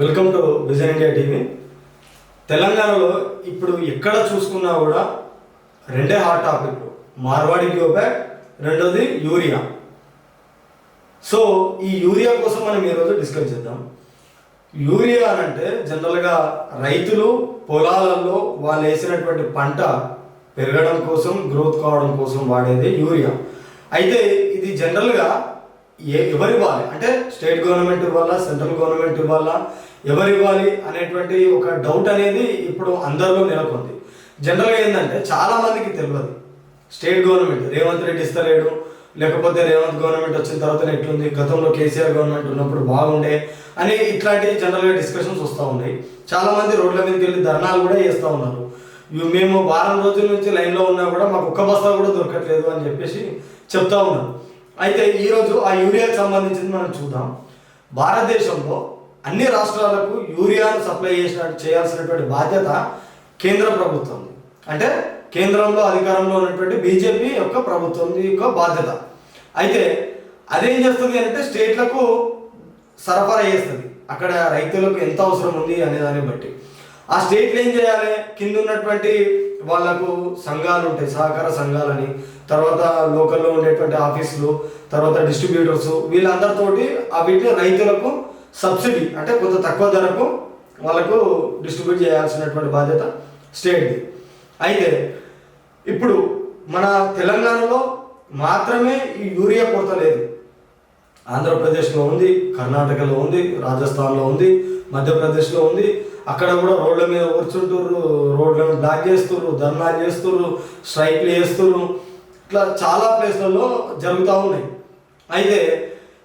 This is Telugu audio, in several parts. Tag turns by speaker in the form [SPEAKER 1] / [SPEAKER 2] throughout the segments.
[SPEAKER 1] Welcome to vision India TV తెలంగాణలో ఇప్పుడు ఎక్కడ చూసుకున్నా కూడా రెండే హాట్ టాపిక్ మార్వాడి గ్యోబ్యాక్ రెండోది యూరియా. సో ఈ యూరియా కోసం మనం ఈరోజు డిస్కస్ చేద్దాం. యూరియా అని అంటే జనరల్గా రైతులు పొలాలలో వాళ్ళు వేసినటువంటి పంట పెరగడం కోసం గ్రోత్ కావడం కోసం వాడేది యూరియా. అయితే ఇది జనరల్గా ఏ ఎవరు ఇవ్వాలి? అంటే స్టేట్ గవర్నమెంట్ ఇవ్వాలా? సెంట్రల్ గవర్నమెంట్ ఇవ్వాలా? ఎవరు ఇవ్వాలి అనేటువంటి ఒక డౌట్ అనేది ఇప్పుడు అందరిలో నెలకొంది. జనరల్గా ఏంటంటే చాలా మందికి తెలియదు స్టేట్ గవర్నమెంట్ రేవంత్ రెడ్డి ఇస్తలేడు. లేకపోతే రేవంత్ గవర్నమెంట్ వచ్చిన తర్వాత ఎట్లుంది? గతంలో కేసీఆర్ గవర్నమెంట్ ఉన్నప్పుడు బాగుండే అని ఇట్లాంటి జనరల్గా డిస్కషన్స్ వస్తూ ఉన్నాయి. చాలా మంది రోడ్ల మీదకి వెళ్ళి ధర్నాలు కూడా చేస్తూ ఉన్నారు. మేము వారం రోజుల నుంచి లైన్లో ఉన్నా కూడా మాకు ఒక్క బస్తా కూడా దొరకట్లేదు అని చెప్పేసి చెప్తా ఉన్నారు. అయితే ఈరోజు ఆ యూరియాకి సంబంధించింది మనం చూద్దాం. భారతదేశంలో అన్ని రాష్ట్రాలకు యూరియాను సప్లై చేసిన చేయాల్సినటువంటి బాధ్యత కేంద్ర ప్రభుత్వం. అంటే కేంద్రంలో అధికారంలో ఉన్నటువంటి బీజేపీ యొక్క ప్రభుత్వం యొక్క బాధ్యత. అయితే అదేం చేస్తుంది అంటే స్టేట్లకు సరఫరా చేస్తుంది. అక్కడ రైతులకు ఎంత అవసరం ఉంది అనే దాన్ని బట్టి. ఆ స్టేట్లు ఏం చేయాలి? కింద ఉన్నటువంటి వాళ్ళకు సంఘాలు ఉంటాయి సహకార సంఘాలని. తర్వాత లోకల్లో ఉండేటువంటి ఆఫీసులు తర్వాత డిస్ట్రిబ్యూటర్స్ వీళ్ళందరితోటి ఆ వీటిని రైతులకు సబ్సిడీ అంటే కొంత తక్కువ ధరకు వాళ్ళకు డిస్ట్రిబ్యూట్ చేయాల్సినటువంటి బాధ్యత స్టేట్ది. అయితే ఇప్పుడు మన తెలంగాణలో మాత్రమే ఈ యూరియా కొరత లేదు. ఆంధ్రప్రదేశ్లో ఉంది కర్ణాటకలో ఉంది రాజస్థాన్లో ఉంది మధ్యప్రదేశ్లో ఉంది. అక్కడ కూడా రోడ్ల మీద కూర్చుంటుర్రు రోడ్లను బ్లాక్ చేస్తుర్రు ధర్నాలు చేస్తుర్రు స్ట్రైక్లు చేస్తుర్రు. ఇట్లా చాలా ప్లేస్లలో జరుగుతూ ఉన్నాయి. అయితే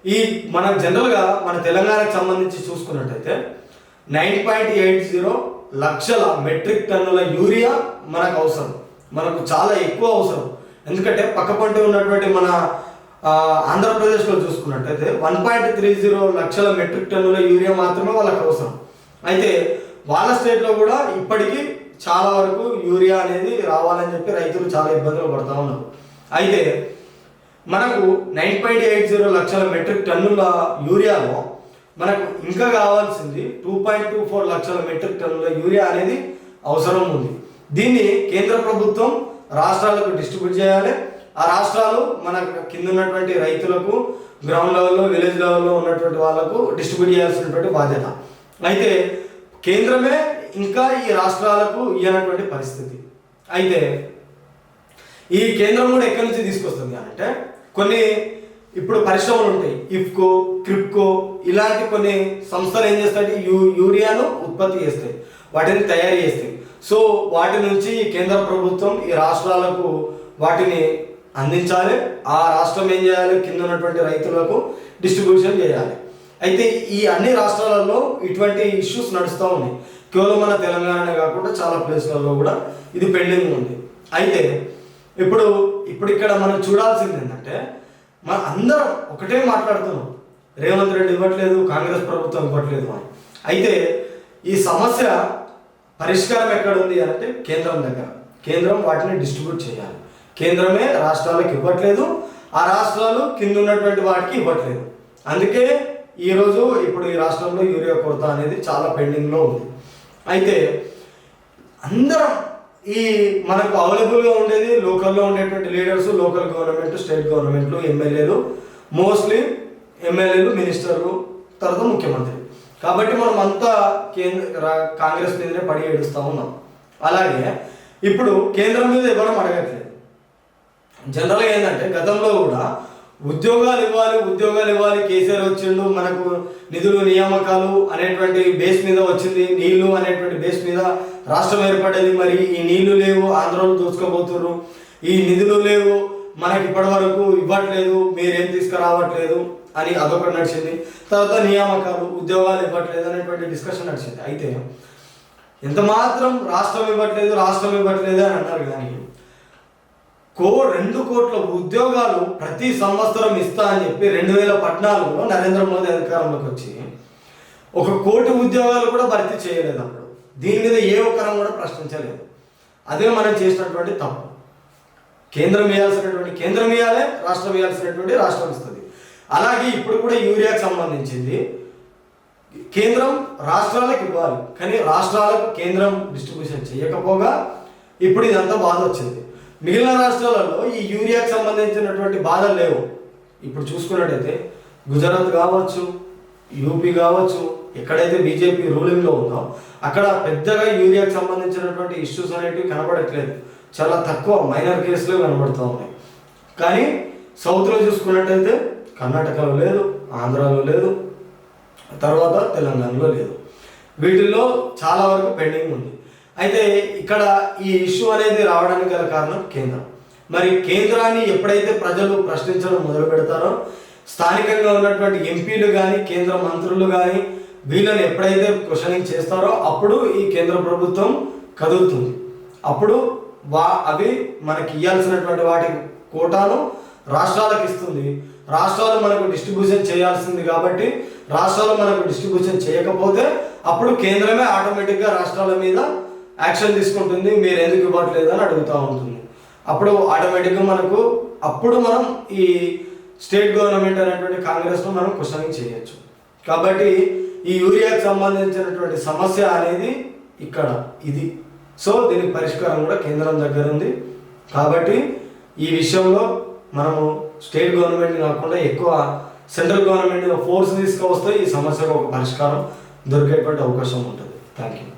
[SPEAKER 1] ఈ మన జనరల్గా మన తెలంగాణకు సంబంధించి చూసుకున్నట్టయితే నైన్ పాయింట్ ఎయిట్ జీరో లక్షల మెట్రిక్ టన్నుల యూరియా మనకు అవసరం. మనకు చాలా ఎక్కువ అవసరం. ఎందుకంటే పక్కపంటి ఉన్నటువంటి మన ఆంధ్రప్రదేశ్లో చూసుకున్నట్టయితే వన్ పాయింట్ త్రీ జీరో లక్షల మెట్రిక్ టన్నుల యూరియా మాత్రమే వాళ్ళకి అవసరం. అయితే వాళ్ళ స్టేట్లో కూడా ఇప్పటికీ చాలా వరకు యూరియా అనేది రావాలని చెప్పి రైతులు చాలా ఇబ్బందులు పడుతూ ఉన్నారు. అయితే మనకు నైన్ పాయింట్ ఎయిట్ జీరో లక్షల మెట్రిక్ టన్నుల యూరియాలో మనకు ఇంకా కావాల్సింది టూ పాయింట్ టూ ఫోర్ లక్షల మెట్రిక్ టన్నుల యూరియా అనేది అవసరం ఉంది. దీన్ని కేంద్ర ప్రభుత్వం రాష్ట్రాలకు డిస్ట్రిబ్యూట్ చేయాలి. ఆ రాష్ట్రాలు మన కింద ఉన్నటువంటి రైతులకు గ్రౌండ్ లెవెల్లో విలేజ్ లెవెల్లో ఉన్నటువంటి వాళ్ళకు డిస్ట్రిబ్యూట్ చేయాల్సినటువంటి బాధ్యత. అయితే కేంద్రమే ఇంకా ఈ రాష్ట్రాలకు ఇవ్వనటువంటి పరిస్థితి. అయితే ఈ కేంద్రం కూడా ఎక్కడి నుంచి తీసుకొస్తుంది అంటే కొన్ని ఇప్పుడు పరిశ్రమలు ఉంటాయి. ఇఫ్కో క్రిప్కో ఇలాంటి కొన్ని సంస్థలు ఏం చేస్తాయి? యూ యూరియాను ఉత్పత్తి చేస్తాయి. వాటిని తయారు చేస్తాయి. సో వాటి నుంచి కేంద్ర ప్రభుత్వం ఈ రాష్ట్రాలకు వాటిని అందించాలి. ఆ రాష్ట్రం ఏం చేయాలి? కింద ఉన్నటువంటి రైతులకు డిస్ట్రిబ్యూషన్ చేయాలి. అయితే ఈ అన్ని రాష్ట్రాలలో ఇటువంటి ఇష్యూస్ నడుస్తూ ఉన్నాయి. కేవలం మన తెలంగాణనే కాకుండా చాలా ప్లేస్లలో కూడా ఇది పెండింగ్ ఉంది. అయితే ఇప్పుడు ఇప్పుడు ఇక్కడ మనం చూడాల్సింది ఏంటంటే మన అందరం ఒకటే మాట్లాడుతున్నాం. రేవంత్ రెడ్డి ఇవ్వట్లేదు కాంగ్రెస్ ప్రభుత్వం ఇవ్వట్లేదు అని. అయితే ఈ సమస్య పరిష్కారం ఎక్కడ ఉంది అంటే కేంద్రం దగ్గర. కేంద్రం వాటిని డిస్ట్రిబ్యూట్ చేయాలి. కేంద్రమే రాష్ట్రాలకు ఇవ్వట్లేదు. ఆ రాష్ట్రాలు కింద ఉన్నటువంటి వాటికి ఇవ్వట్లేదు. అందుకే ఈరోజు ఇప్పుడు ఈ రాష్ట్రంలో యూరియా కొరత అనేది చాలా పెండింగ్లో ఉంది. అయితే అందరం ఈ మనకు అవైలబుల్గా ఉండేది లోకల్లో ఉండేటువంటి లీడర్స్ లోకల్ గవర్నమెంట్ స్టేట్ గవర్నమెంట్లు ఎమ్మెల్యేలు. మోస్ట్లీ ఎమ్మెల్యేలు మినిస్టర్లు తర్వాత ముఖ్యమంత్రి. కాబట్టి మనం అంతా కేంద్ర కాంగ్రెస్ మీదనే పడి ఏడుస్తూ ఉన్నాం. అలాగే ఇప్పుడు కేంద్రం మీద ఎవరం అడగట్లేదు. జనరల్గా ఏంటంటే గతంలో కూడా ఉద్యోగాలు ఇవ్వాలి ఉద్యోగాలు ఇవ్వాలి కేసీఆర్ వచ్చిండు మనకు నిధులు నియామకాలు అనేటువంటి బేస్ మీద వచ్చింది నీళ్ళు అనేటువంటి బేస్ మీద రాష్ట్రం ఏర్పడేది. మరి ఈ నీళ్ళు లేవు ఆంధ్రలో దోచుకోబోతున్నారు ఈ నిధులు లేవు మనకి ఇప్పటి వరకు ఇవ్వట్లేదు మీరేం తీసుకురావట్లేదు అని అదొకటి నడిచింది. తర్వాత నియామకాలు ఉద్యోగాలు ఇవ్వట్లేదు అనేటువంటి డిస్కషన్ నడిచింది. అయితే ఎంత మాత్రం రాష్ట్రం ఇవ్వట్లేదు రాష్ట్రం ఇవ్వట్లేదు అని అన్నారు కానీ కో రెండు కోట్ల ఉద్యోగాలు ప్రతి సంవత్సరం ఇస్తా అని చెప్పి రెండు వేల పద్నాలుగులో నరేంద్ర మోదీ అధికారంలోకి వచ్చి ఒక కోటి ఉద్యోగాలు కూడా భర్తీ చేయలేదు అప్పుడు. దీని మీద ఏ ఒక్కరం కూడా ప్రశ్నించలేదు. అదే మనం చేసినటువంటి తప్పు. కేంద్రం ఇవ్వాల్సినటువంటి కేంద్రం ఇవ్వాలే రాష్ట్రం ఇవ్వాల్సినటువంటి రాష్ట్రం ఇస్తుంది. అలాగే ఇప్పుడు కూడా యూరియాకి సంబంధించింది. కేంద్రం రాష్ట్రాలకు ఇవ్వాలి. కానీ రాష్ట్రాలకు కేంద్రం డిస్ట్రిబ్యూషన్ చేయకపోగా ఇప్పుడు ఇదంతా బాధ వచ్చింది. మిగిలిన రాష్ట్రాలలో ఈ యూరియాకి సంబంధించినటువంటి బాధలు లేవు. ఇప్పుడు చూసుకున్నట్టయితే గుజరాత్ కావచ్చు యూపీ కావచ్చు ఎక్కడైతే బీజేపీ రూలింగ్లో ఉందో అక్కడ పెద్దగా యూరియాకి సంబంధించినటువంటి ఇష్యూస్ అనేటివి కనబడట్లేదు. చాలా తక్కువ మైనర్ కేసులు కనబడుతూ ఉన్నాయి. కానీ సౌత్లో చూసుకున్నట్టయితే కర్ణాటకలో లేదు ఆంధ్రాలో లేదు తర్వాత తెలంగాణలో లేదు. వీటిల్లో చాలా వరకు పెండింగ్ ఉంది. అయితే ఇక్కడ ఈ ఇష్యూ అనేది రావడానికి గల కారణం కేంద్రం. మరి కేంద్రాన్ని ఎప్పుడైతే ప్రజలు ప్రశ్నించడం మొదలు పెడతారో స్థానికంగా ఉన్నటువంటి ఎంపీలు కానీ కేంద్ర మంత్రులు కానీ వీళ్ళని ఎప్పుడైతే క్వశ్చనింగ్ చేస్తారో అప్పుడు ఈ కేంద్ర ప్రభుత్వం కదులుతుంది. అప్పుడు వా అవి మనకి ఇవ్వాల్సినటువంటి వాటి కోటాను రాష్ట్రాలకు ఇస్తుంది. రాష్ట్రాలు మనకు డిస్ట్రిబ్యూషన్ చేయాల్సింది కాబట్టి రాష్ట్రాలు మనకు డిస్ట్రిబ్యూషన్ చేయకపోతే అప్పుడు కేంద్రమే ఆటోమేటిక్గా రాష్ట్రాల మీద యాక్షన్ తీసుకుంటుంది మీరు ఎందుకు ఇవ్వట్లేదు అని అడుగుతూ ఉంటుంది. అప్పుడు ఆటోమేటిక్గా మనకు అప్పుడు మనం ఈ స్టేట్ గవర్నమెంట్ అనేటువంటి కాంగ్రెస్ను మనం క్వశ్చనింగ్ చేయొచ్చు. కాబట్టి ఈ యూరియాకి సంబంధించినటువంటి సమస్య అనేది ఇక్కడ ఇది. సో దీనికి పరిష్కారం కూడా కేంద్రం దగ్గర ఉంది. కాబట్టి ఈ విషయంలో మనము స్టేట్ గవర్నమెంట్ కాకుండా ఎక్కువ సెంట్రల్ గవర్నమెంట్ ఫోర్స్ తీసుకువస్తే ఈ సమస్యకు ఒక పరిష్కారం దొరికేటువంటి అవకాశం ఉంటుంది. Thank you